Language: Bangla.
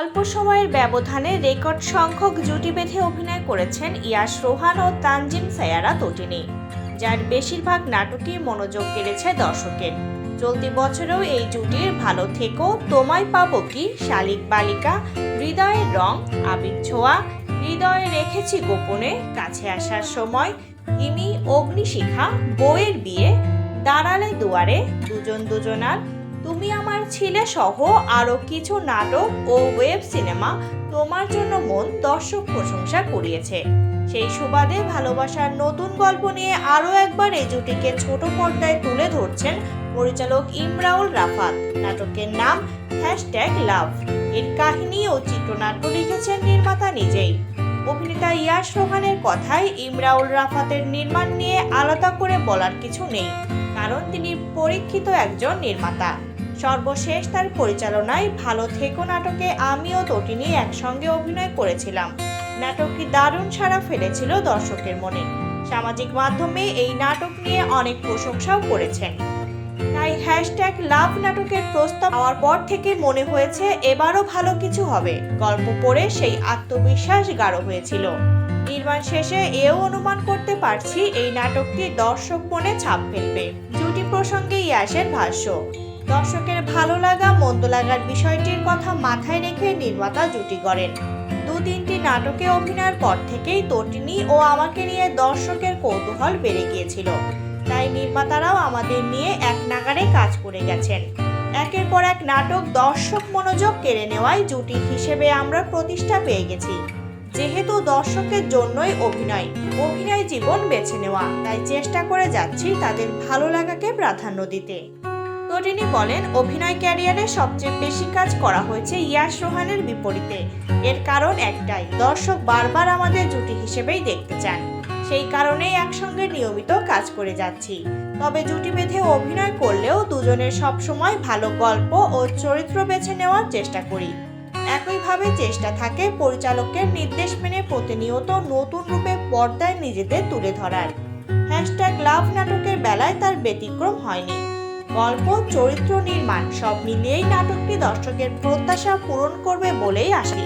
অল্প সময়ের ব্যবধানে রেকর্ড সংখ্যক জুটি বেঁধে অভিনয় করেছেন ইয়াশ রোহান ও তানজিম সায়ারা তটিনী, যার বেশিরভাগ নাটকই মনোযোগ কেড়েছে দর্শকের। চলতি বছরেও এই জুটির ভালো থেকো তোমায় পাবো কি শালিক বালিকা, হৃদয়ের রং, আবির ছোঁয়া, হৃদয়ে রেখেছি গোপনে কাছে আসার সময় ইমি অগ্নিশিখা, বউয়ের বিয়ে, দাঁড়ালে দুয়ারে, দুজন দুজনার তুমি আমার ছিলে সহ আরও কিছু নাটক ও ওয়েব সিনেমা তোমার জন্য মন দর্শক প্রশংসা করিয়েছে সেই সুবাদে ভালোবাসার নতুন গল্প নিয়ে আরও একবার এই জুটিকে ছোট পর্দায় তুলে ধরছেন পরিচালক ইমরাউল রাফাত। নাটকের নাম হ্যাশট্যাগ লাভ। এর কাহিনী ও চিত্রনাট্য লিখেছেন নির্মাতা নিজেই। অভিনেতা ইয়াশ রোহানের কথায় ইমরাউল রাফাতের নির্মাণ নিয়ে আলাদা করে বলার কিছু নেই, কারণ তিনি পরীক্ষিত একজন নির্মাতা। সর্বশেষ তার পরিচালনায় ভালো থেকো নাটকে আমি ও তটিনী একসঙ্গে অভিনয় করেছিলাম। নাটকটি দারুণ সাড়া ফেলেছিল দর্শকের মনে। সামাজিক মাধ্যমে এই নাটক নিয়ে অনেক প্রশংসাও করেছেন। তাই হ্যাশট্যাগ লাভ নাটকের প্রস্তাব পাওয়ার পর থেকে মনে হয়েছে এবারও ভালো কিছু হবে। গল্প পড়ে সেই আত্মবিশ্বাস গাঢ় হয়েছিল। নির্মাণ শেষে এও অনুমান করতে পারছি এই নাটকটি দর্শক মনে ছাপ ফেলবে। জুটি প্রসঙ্গে ইয়াসের ভাষ্য। দর্শকের ভালো লাগা, মন্দ লাগার বিষয়টির কথা মাথায় রেখে নির্মাতা জুটি করেন দু তিনটি নাটকে অভিনয়ের পর থেকেই তটিনী ও আমাকে নিয়ে দর্শকের কৌতূহল বেড়ে গিয়েছিল। তাই নির্মাতারাও আমাদের নিয়ে এক নাগারে কাজ করে গেছেন। একের পর এক নাটক দর্শক মনোযোগ কেড়ে নেওয়ায় জুটি হিসেবে আমরা প্রতিষ্ঠা পেয়ে গেছি। যেহেতু দর্শকের জন্যই অভিনয় অভিনয় জীবন বেছে নেওয়া, তাই চেষ্টা করে যাচ্ছি তাদের ভালো লাগাকে প্রাধান্য দিতে। তটিনী বলেন, অভিনয় ক্যারিয়ারে সবচেয়ে বেশি কাজ করা হয়েছে ইয়াশ রোহানের বিপরীতে। এর কারণ একটাই, দর্শক বারবার আমাদের জুটি হিসেবেই দেখতে চান। সেই কারণেই একসঙ্গে নিয়মিত কাজ করে যাচ্ছি। তবে জুটি বেঁধে অভিনয় করলেও দুজনের সবসময় ভালো গল্প ও চরিত্র বেছে নেওয়ার চেষ্টা করি। একইভাবে চেষ্টা থাকে পরিচালকের নির্দেশ মেনে প্রতিনিয়ত নতুন রূপে পর্দায় নিজেদের তুলে ধরার। হ্যাশট্যাগ লাভ নাটকের বেলায় তার ব্যতিক্রম হয়নি। গল্প চরিত্র নির্মাণ সব মিলিয়েই নাটকটি দর্শকের প্রত্যাশা পূরণ করবে বলেই আসি